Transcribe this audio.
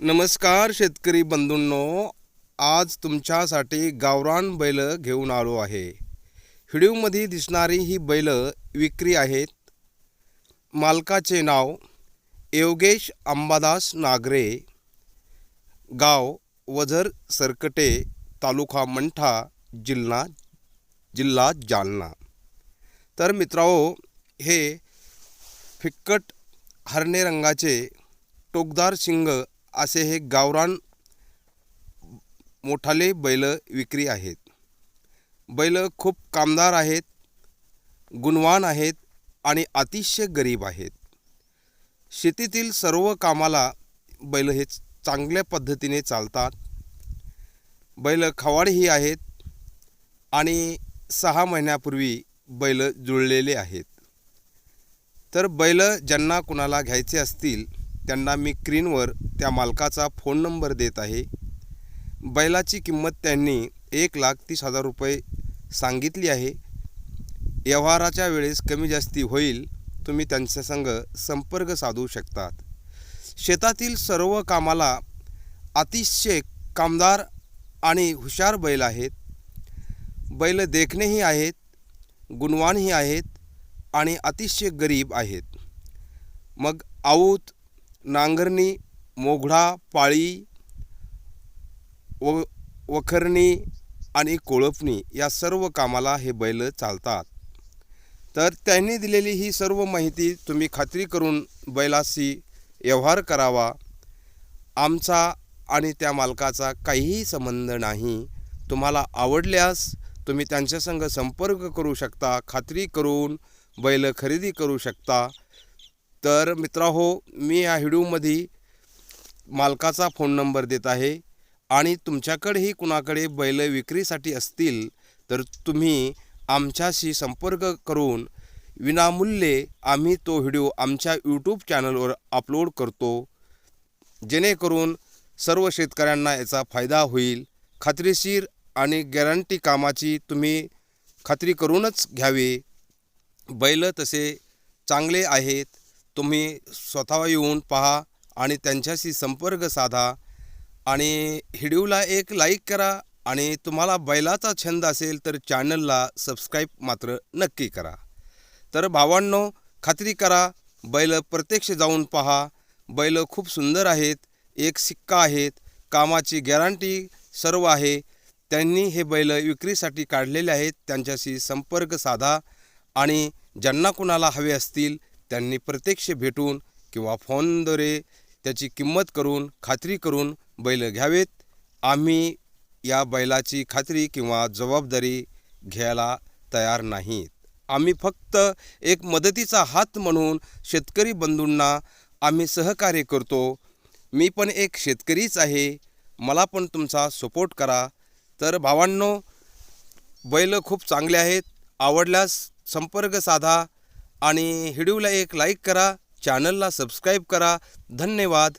नमस्कार शेतकरी बंधूंनो आज तुमच्यासाठी गावरान बैल घेऊन आलो आहे. व्हिडिओमध्ये दिसणारी ही बैल विक्री आहेत. मालकाचे नाव योगेश अंबादास नागरे. गाव वझर सरकटे तालुका मंठा जिल्हा जिल्हा जालना. तर मित्रांनो हे फिक्कट हरणे रंगाचे टोकदार शिंग असे हे गावरान मोठाले बैल विक्री आहेत. बैल खूप कामदार आहेत गुणवान आहेत आणि अतिशय गरीब आहेत. शेतीतील सर्व कामाला बैल हे चांगल्या पद्धतीने चालतात. बैल खवाडही आहेत आणि सहा महिन्यापूर्वी बैल जुळलेले आहेत. तर बैल ज्यांना कुणाला घ्यायचे असतील त्यांना मी स्क्रीनवर त्या मालकाचा फोन नंबर देत आहे. बैलाची किंमत त्यांनी एक लाख तीस हजार रुपये सांगितली आहे. व्यवहाराच्या वेळेस कमी जास्ती होईल तुम्ही त्यांच्या संग संपर्क साधू शकतात. शेतातील सर्व कामाला अतिशय कामदार आणि हुशार बैल आहेत. बैल देखणेही आहेत गुणवानही आहेत आणि अतिशय गरीब आहेत. मग आऊत नांगरणी मोघडा पाळी व वखरणी आणि कोळपणी या सर्व कामाला हे बैल चालतात. तर त्यांनी दिलेली ही सर्व माहिती तुम्ही खात्री करून बैलाशी व्यवहार करावा. आमचा आणि त्या मालकाचा काहीही संबंध नाही. तुम्हाला आवडल्यास तुम्ही त्यांच्यासंग संपर्क करू शकता खात्री करून बैल खरेदी करू शकता. तर मित्राहो मी या व्हिडिओमध्ये मालकाचा फोन नंबर देत आहे आणि तुमच्याकडेही कुणाकडे बैल विक्रीसाठी असतील तर तुम्ही आमच्याशी संपर्क करून विनामूल्ये आम्ही तो व्हिडिओ आमच्या यूट्यूब चॅनलवर अपलोड करतो. जेणेकरून सर्व शेतकऱ्यांना याचा फायदा होईल. खात्रीशीर आणि गॅरंटी कामाची तुम्ही खात्री करूनच घ्यावे. बैल तसे चांगले आहेत. तुम्ही स्वतः येऊन पहा आणि त्यांच्याशी संपर्क साधा आणि व्हिडिओला एक लाईक करा आणि तुम्हाला बैलाचा छंद असेल तर चॅनलला सबस्क्राईब मात्र नक्की करा. तर भावांनो खात्री करा बैल प्रत्यक्ष जाऊन पहा. बैल खूप सुंदर आहेत एक सिक्का आहेत कामाची गॅरंटी सर्व आहे. त्यांनी हे बैल विक्रीसाठी काढलेले आहेत त्यांच्याशी संपर्क साधा आणि ज्यांना कुणाला हवे असतील त्यांनी प्रत्यक्ष भेटून किंवा फोनद्वारे त्याची किंमत करून खात्री करून बैल घ्यावेत. आम्ही या बैलाची खात्री किंवा जबाबदारी घ्यायला तयार नाहीत. आम्ही फक्त एक मदतीचा हात म्हणून शेतकरी बंधूंना आम्ही सहकार्य करतो. मी पण एक शेतकरीच आहे. मला पण तुमचा सपोर्ट करा. तर भावांनो बैल खूप चांगले आहेत. आवडल्यास संपर्क साधा. आणि व्हिडिओला एक लाईक करा चॅनलला सबस्क्राईब करा. धन्यवाद.